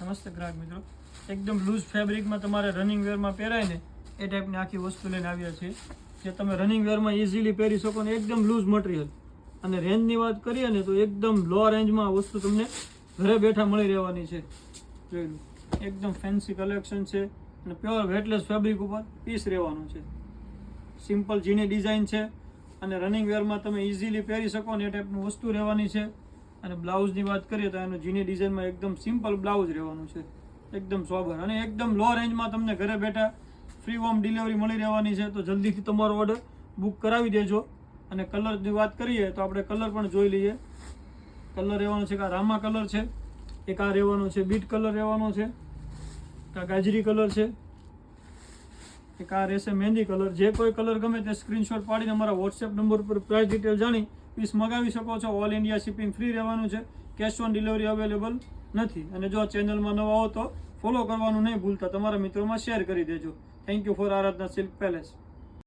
નમસ્તે ગ્રાહક મિત્રો. એકદમ લૂઝ ફેબ્રિકમાં તમારે રનિંગ વેરમાં પહેરાય ને એ ટાઈપની આખી વસ્તુ લઈને આવ્યા છે. જે તમે રનિંગ વેરમાં ઇઝીલી પહેરી શકો ને એકદમ લૂઝ મટીરિયલ અને રેન્જની વાત કરીએ ને તો એકદમ લો રેન્જમાં વસ્તુ તમને ઘરે બેઠા મળી રહેવાની છે. જોઈ એકદમ ફેન્સી કલેક્શન છે અને પ્યોર વેટલેસ ફેબ્રિક ઉપર પીસ રહેવાનું છે. સિમ્પલ જીની ડિઝાઇન છે અને રનિંગ વેરમાં તમે ઇઝીલી પહેરી શકો ને એ ટાઈપની વસ્તુ રહેવાની છે. અને બ્લાઉઝની વાત કરીએ તો એનું જીની ડિઝાઇનમાં એકદમ સિમ્પલ બ્લાઉઝ રહેવાનું છે. એકદમ સોબર અને એકદમ લો રેન્જમાં તમને ઘરે બેઠા ફ્રી હોમ ડિલિવરી મળી રહેવાની છે. તો જલ્દીથી તમારો ઓર્ડર બુક કરાવી દેજો. અને કલરની વાત કરીએ તો આપણે કલર પણ જોઈ લઈએ. કલર રહેવાનો છે કે રામા કલર છે. એક આ રહેવાનો છે બીટ કલર રહેવાનો છે. એક ગાજરી કલર છે. એક આ રહેશે મહેંદી કલર. જે કોઈ કલર ગમે તે સ્ક્રીનશોટ પાડીને અમારા વોટ્સએપ નંબર પર પ્રાઇસ ડિટેલ જાણી પીસ મગાવી શકો છો. ઓલ ઇન્ડિયા શિપિંગ ફ્રી રહેવાનું છે. કેશ ઓન ડિલિવરી અવેલેબલ નથી. અને જો ચેનલમાં નવા હો તો ફોલો કરવાનું નહીં ભૂલતા. તમારા મિત્રોમાં શેર કરી દેજો. Thank you for Aradhana silk palace